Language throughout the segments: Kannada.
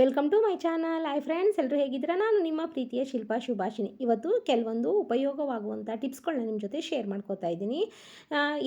Welcome to my channel hi friends ಎಲ್ಲರೂ ಹೇಗಿದ್ದೀರಾ? ನಾನು ನಿಮ್ಮ ಪ್ರೀತಿಯ ಶಿಲ್ಪಾ ಶುಭಾಷಿನಿ ಇವತ್ತು ಕೆಲವೊಂದು ಉಪಯೋಗವಾಗುವಂಥ ಟಿಪ್ಸ್ಗಳನ್ನ ನಿಮ್ಮ ಜೊತೆ ಶೇರ್ ಮಾಡ್ಕೋತಾ ಇದ್ದೀನಿ.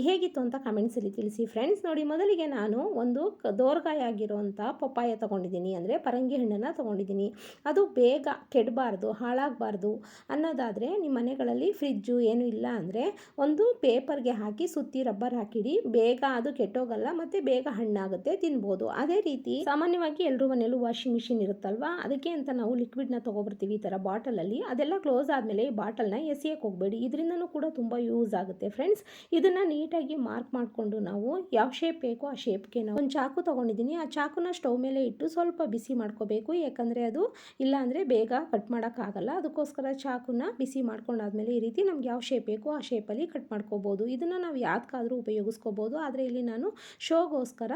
ಹೇಗಿತ್ತು ಅಂತ ಕಮೆಂಟ್ಸಲ್ಲಿ ತಿಳಿಸಿ ಫ್ರೆಂಡ್ಸ್ ನೋಡಿ, ಮೊದಲಿಗೆ ನಾನು ಒಂದು ದೋರ್ಗಾಯ ಆಗಿರುವಂಥ ಪಪ್ಪಾಯ ತೊಗೊಂಡಿದ್ದೀನಿ. ಅಂದರೆ ಪರಂಗಿ ಹಣ್ಣನ್ನು ತೊಗೊಂಡಿದ್ದೀನಿ. ಅದು ಬೇಗ ಕೆಡಬಾರ್ದು, ಹಾಳಾಗಬಾರ್ದು ಅನ್ನೋದಾದರೆ ನಿಮ್ಮ ಮನೆಗಳಲ್ಲಿ ಫ್ರಿಜ್ಜು ಏನೂ ಇಲ್ಲ ಅಂದರೆ ಒಂದು ಪೇಪರ್ಗೆ ಹಾಕಿ ಸುತ್ತಿ ರಬ್ಬರ್ ಹಾಕಿಡಿ, ಬೇಗ ಅದು ಕೆಟ್ಟೋಗಲ್ಲ, ಮತ್ತು ಬೇಗ ಹಣ್ಣಾಗುತ್ತೆ, ತಿನ್ಬೋದು. ಅದೇ ರೀತಿ ಸಾಮಾನ್ಯವಾಗಿ ಎಲ್ಲರೂ ಮನೆಯಲ್ಲೂ ವಾಷಿಂಗ್ ಮಿಷಿನ್ ಇರುತ್ತಲ್ವಾ? ಅದಕ್ಕೆ ಅಂತ ನಾವು ಲಿಕ್ವಿಡ್ನ ತೊಗೊಬರ್ತೀವಿ ಈ ಥರ ಬಾಟಲಲ್ಲಿ ಅದೆಲ್ಲ ಕ್ಲೋಸ್ ಆದಮೇಲೆ ಈ ಬಾಟಲ್ನ ಎಸೆಯಕ್ಕೆ ಹೋಗಬೇಡಿ. ಇದರಿಂದನೂ ಕೂಡ ತುಂಬ ಯೂಸ್ ಆಗುತ್ತೆ ಫ್ರೆಂಡ್ಸ್ ಇದನ್ನು ನೀಟಾಗಿ ಮಾರ್ಕ್ ಮಾಡಿಕೊಂಡು ನಾವು ಯಾವ ಶೇಪ್ ಬೇಕೋ ಆ ಶೇಪ್ಗೆ ನಾವು ಒಂದು ಚಾಕು ತೊಗೊಂಡಿದ್ದೀನಿ ಆ ಚಾಕುನ ಸ್ಟವ್ ಮೇಲೆ ಇಟ್ಟು ಸ್ವಲ್ಪ ಬಿಸಿ ಮಾಡ್ಕೋಬೇಕು. ಯಾಕಂದರೆ ಅದು ಇಲ್ಲಾಂದರೆ ಬೇಗ ಕಟ್ ಮಾಡೋಕ್ಕಾಗಲ್ಲ ಅದಕ್ಕೋಸ್ಕರ ಚಾಕುನ ಬಿಸಿ ಮಾಡ್ಕೊಂಡಾದ್ಮೇಲೆ ಈ ರೀತಿ ನಮ್ಗೆ ಯಾವ ಶೇಪ್ ಬೇಕೋ ಆ ಶೇಪಲ್ಲಿ ಕಟ್ ಮಾಡ್ಕೋಬೋದು. ಇದನ್ನು ನಾವು ಯಾವ್ದಕ್ಕಾದರೂ ಉಪಯೋಗಿಸ್ಕೋಬೋದು. ಆದರೆ ಇಲ್ಲಿ ನಾನು ಶೋಗೋಸ್ಕರ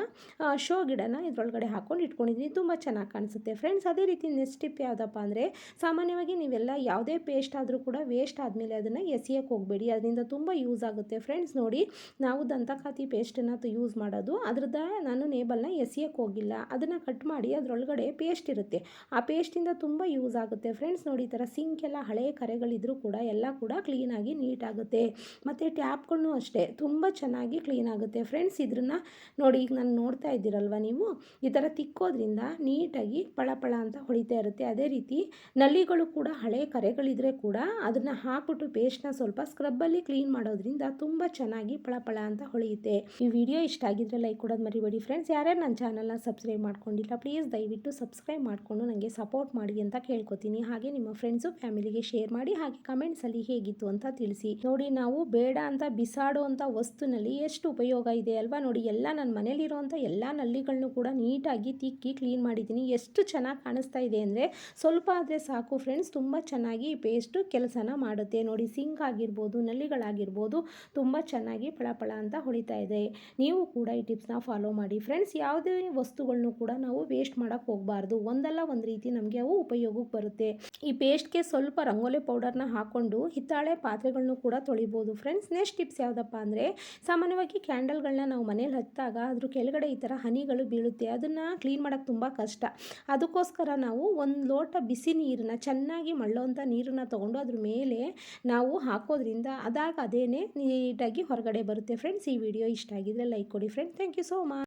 ಶೋ ಗಿಡನ ಇದರೊಳಗಡೆ ಹಾಕ್ಕೊಂಡು ಇಟ್ಕೊಂಡಿದ್ದೀನಿ ತುಂಬ ಚೆನ್ನಾಗಿ ಫ್ರೆಂಡ್ಸ್ ಅದೇ ರೀತಿ ನೆಕ್ಸ್ಟ್ ಟಿಪ್ ಯಾವುದಪ್ಪ ಅಂದರೆ, ಸಾಮಾನ್ಯವಾಗಿ ನೀವೆಲ್ಲ ಯಾವುದೇ ಪೇಸ್ಟ್ ಆದರೂ ಕೂಡ ವೇಸ್ಟ್ ಆದಮೇಲೆ ಅದನ್ನು ಎಸಿಯೋಕ್ಕೆ ಹೋಗಬೇಡಿ. ಅದರಿಂದ ತುಂಬ ಯೂಸ್ ಆಗುತ್ತೆ. ಫ್ರೆಂಡ್ಸ್ ನೋಡಿ, ನಾವು ದಂತಕಾತಿ ಪೇಸ್ಟನ್ನು ಯೂಸ್ ಮಾಡೋದು, ಅದ್ರದ ನಾನು ನೇಬಲ್ನ ಎಸಿಯೋಕ್ಕೆ ಹೋಗಿಲ್ಲ. ಅದನ್ನು ಕಟ್ ಮಾಡಿ ಅದರೊಳಗಡೆ ಪೇಸ್ಟ್ ಇರುತ್ತೆ. ಆ ಪೇಸ್ಟಿಂದ ತುಂಬ ಯೂಸ್ ಆಗುತ್ತೆ. ಫ್ರೆಂಡ್ಸ್ ನೋಡಿ, ಈ ಥರ ಸಿಂಕ್ ಎಲ್ಲ ಹಳೆ ಕರೆಗಳಿದ್ರೂ ಕೂಡ ಎಲ್ಲ ಕೂಡ ಕ್ಲೀನಾಗಿ ನೀಟಾಗುತ್ತೆ ಮತ್ತು ಟ್ಯಾಪ್ಗಳನ್ನೂ ಅಷ್ಟೇ, ತುಂಬ ಚೆನ್ನಾಗಿ ಕ್ಲೀನ್ ಆಗುತ್ತೆ. ಫ್ರೆಂಡ್ಸ್ ಇದನ್ನು ನೋಡಿ, ಈಗ ನಾನು ನೋಡ್ತಾ ಇದ್ದೀರಲ್ವ ನೀವು? ಈ ಥರ ತಿಕ್ಕೋದ್ರಿಂದ ನೀಟಾಗಿ ಪಳಪಳ ಅಂತ ಹೊಳಿತಾ ಇರುತ್ತೆ. ಅದೇ ರೀತಿ ನಲ್ಲಿಗಳು ಕೂಡ ಹಳೆ ಕರೆಗಳಿದ್ರೆ ಕೂಡ ಅದನ್ನು ಹಾಕ್ಬಿಟ್ಟು ಪೇಸ್ಟ್ನ ಸ್ವಲ್ಪ ಸ್ಕ್ರಬ್ಬಲ್ಲಿ ಕ್ಲೀನ್ ಮಾಡೋದ್ರಿಂದ ತುಂಬ ಚೆನ್ನಾಗಿ ಪಳಪಳ ಅಂತ ಹೊಳೆಯುತ್ತೆ. ಈ ವಿಡಿಯೋ ಇಷ್ಟ ಆಗಿದ್ರೆ ಲೈಕ್ ಕೊಡೋದು ಮರಿಬೇಡಿ ಫ್ರೆಂಡ್ಸ್ ಯಾರ್ಯಾರು ನನ್ನ ಚಾನಲ್ನ ಸಬ್ಸ್ಕ್ರೈಬ್ ಮಾಡ್ಕೊಂಡಿಲ್ಲ ಪ್ಲೀಸ್ ದಯವಿಟ್ಟು ಸಬ್ಸ್ಕ್ರೈಬ್ ಮಾಡಿಕೊಂಡು ನನಗೆ ಸಪೋರ್ಟ್ ಮಾಡಿ ಅಂತ ಕೇಳ್ಕೊತೀನಿ. ಹಾಗೆ ನಿಮ್ಮ ಫ್ರೆಂಡ್ಸು ಫ್ಯಾಮಿಲಿಗೆ ಶೇರ್ ಮಾಡಿ, ಹಾಗೆ ಕಮೆಂಟ್ಸಲ್ಲಿ ಹೇಗಿತ್ತು ಅಂತ ತಿಳಿಸಿ. ನೋಡಿ, ನಾವು ಬೇಡ ಅಂತ ಬಿಸಾಡುವಂಥ ವಸ್ತುನಲ್ಲಿ ಎಷ್ಟು ಉಪಯೋಗ ಇದೆ ಅಲ್ವಾ? ನೋಡಿ, ಎಲ್ಲ ನನ್ನ ಮನೇಲಿರುವಂಥ ಎಲ್ಲ ನಲ್ಲಿಗಳನ್ನು ಕೂಡ ನೀಟಾಗಿ ತಿಕ್ಕಿ ಕ್ಲೀನ್ ಮಾಡಿದ್ದೀನಿ. ಎಷ್ಟು ಚೆನ್ನಾಗಿ ಕಾಣಿಸ್ತಾ ಇದೆ ಅಂದರೆ ಸ್ವಲ್ಪ ಆದರೆ ಸಾಕು ಫ್ರೆಂಡ್ಸ್ ತುಂಬ ಚೆನ್ನಾಗಿ ಈ ಪೇಸ್ಟು ಕೆಲಸನ ಮಾಡುತ್ತೆ. ನೋಡಿ ಸಿಂಕ್ ಆಗಿರ್ಬೋದು, ನಲ್ಲಿಗಳಾಗಿರ್ಬೋದು, ತುಂಬ ಚೆನ್ನಾಗಿ ಫಳಫಳ ಅಂತ ಹೊಳಿತಾ ಇದೆ. ನೀವು ಕೂಡ ಈ ಟಿಪ್ಸ್ನ ಫಾಲೋ ಮಾಡಿ. ಫ್ರೆಂಡ್ಸ್ ಯಾವುದೇ ವಸ್ತುಗಳನ್ನು ಕೂಡ ನಾವು ವೇಸ್ಟ್ ಮಾಡೋಕ್ಕೆ ಹೋಗಬಾರ್ದು. ಒಂದಲ್ಲ ಒಂದು ರೀತಿ ನಮಗೆ ಅವು ಉಪಯೋಗಕ್ಕೆ ಬರುತ್ತೆ. ಈ ಪೇಸ್ಟ್ಗೆ ಸ್ವಲ್ಪ ರಂಗೋಲಿ ಪೌಡರ್ನ ಹಾಕ್ಕೊಂಡು ಹಿತ್ತಾಳೆ ಪಾತ್ರೆಗಳನ್ನು ಕೂಡ ತೊಳಿಬೋದು. ಫ್ರೆಂಡ್ಸ್ ನೆಕ್ಸ್ಟ್ ಟಿಪ್ಸ್ ಯಾವುದಪ್ಪ ಅಂದರೆ ಸಾಮಾನ್ಯವಾಗಿ ಕ್ಯಾಂಡಲ್ಗಳನ್ನ ನಾವು ಮನೇಲಿ ಹಚ್ಚಿದಾಗ ಅದ್ರ ಕೆಳಗಡೆ ಈ ಥರ ಹನಿಗಳು ಬೀಳುತ್ತೆ. ಅದನ್ನು ಕ್ಲೀನ್ ಮಾಡೋಕ್ಕೆ ತುಂಬ ಕಷ್ಟ. ಅದಕ್ಕೋಸ್ಕರ ನಾವು ಒಂದು ಲೋಟ ಬಿಸಿ ನೀರನ್ನ ಚೆನ್ನಾಗಿ ಮಳ್ಳೋಂಥ ನೀರನ್ನ ತೊಗೊಂಡು ಅದ್ರ ಮೇಲೆ ನಾವು ಹಾಕೋದ್ರಿಂದ ಅದಾಗ ಅದೇನೇ ನೀಟಾಗಿ ಹೊರಗಡೆ ಬರುತ್ತೆ. ಫ್ರೆಂಡ್ಸ್ ಈ ವಿಡಿಯೋ ಇಷ್ಟ ಆಗಿದ್ರೆ ಲೈಕ್ ಕೊಡಿ. Friends thank you so much